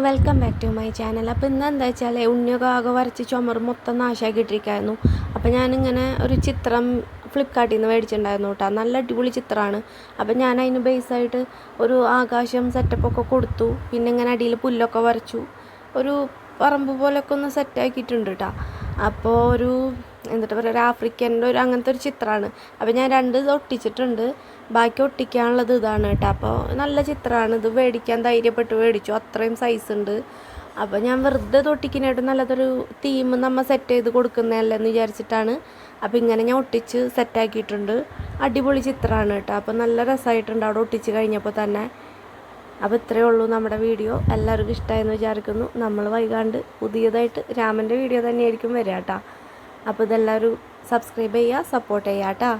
Welcome back to my channel അപ്പോൾ ഇന്ന് എന്താ വെച്ചാൽ ഉണ്ണിയൊക്കെ ആകെ വരച്ച് ചുമർ മൊത്തം നാശാക്കിയിട്ടിരിക്കായിരുന്നു അപ്പോൾ ഞാനിങ്ങനെ ഒരു ചിത്രം ഫ്ലിപ്കാർട്ടിൽ നിന്ന് മേടിച്ചിട്ടുണ്ടായിരുന്നു കേട്ടോ. നല്ല അടിപൊളി ചിത്രമാണ്. അപ്പോൾ ഞാൻ അതിന് ബേസായിട്ട് ഒരു ആകാശം സെറ്റപ്പൊക്കെ കൊടുത്തു. പിന്നെ ഇങ്ങനെ അടിയിൽ പുല്ലൊക്കെ വരച്ചു. ഒരു പറമ്പ് പോലൊക്കെ ഒന്ന് സെറ്റാക്കിയിട്ടുണ്ട് കേട്ടോ. അപ്പോൾ ഒരു എന്നിട്ട് പറയുക ഒരു ആഫ്രിക്കന്റെ ഒരു അങ്ങനത്തെ ഒരു ചിത്രമാണ്. അപ്പോൾ ഞാൻ രണ്ട് ഇത് ഒട്ടിച്ചിട്ടുണ്ട്. ബാക്കി ഒട്ടിക്കാനുള്ളത് ഇതാണ് കേട്ടോ. അപ്പോൾ നല്ല ചിത്രമാണ്. ഇത് മേടിക്കാൻ ധൈര്യപ്പെട്ട് മേടിച്ചു. അത്രയും സൈസ് ഉണ്ട്. അപ്പോൾ ഞാൻ വെറുതെ ഇത് ഒട്ടിക്കാനായിട്ട് നല്ലതൊരു തീം നമ്മൾ സെറ്റ് ചെയ്ത് കൊടുക്കുന്നതല്ലേ എന്ന് വിചാരിച്ചിട്ടാണ്. അപ്പോൾ ഇങ്ങനെ ഞാൻ ഒട്ടിച്ച് സെറ്റാക്കിയിട്ടുണ്ട് അടിപൊളി ചിത്രമാണ് കേട്ടോ. അപ്പോൾ നല്ല രസമായിട്ടുണ്ട് അവിടെ ഒട്ടിച്ച് കഴിഞ്ഞപ്പോൾ തന്നെ. അപ്പോൾ ഇത്രയേ ഉള്ളൂ നമ്മുടെ വീഡിയോ. എല്ലാവർക്കും ഇഷ്ടമായെന്ന് വിചാരിക്കുന്നു. നമ്മൾ വൈകാണ്ട് പുതിയതായിട്ട് രാമന്റെ വീഡിയോ തന്നെയായിരിക്കും വരിക കേട്ടോ. അപ്പോൾ ഇതെല്ലാവരും സബ്സ്ക്രൈബ് ചെയ്യുക സപ്പോർട്ട് ചെയ്യാം കേട്ടോ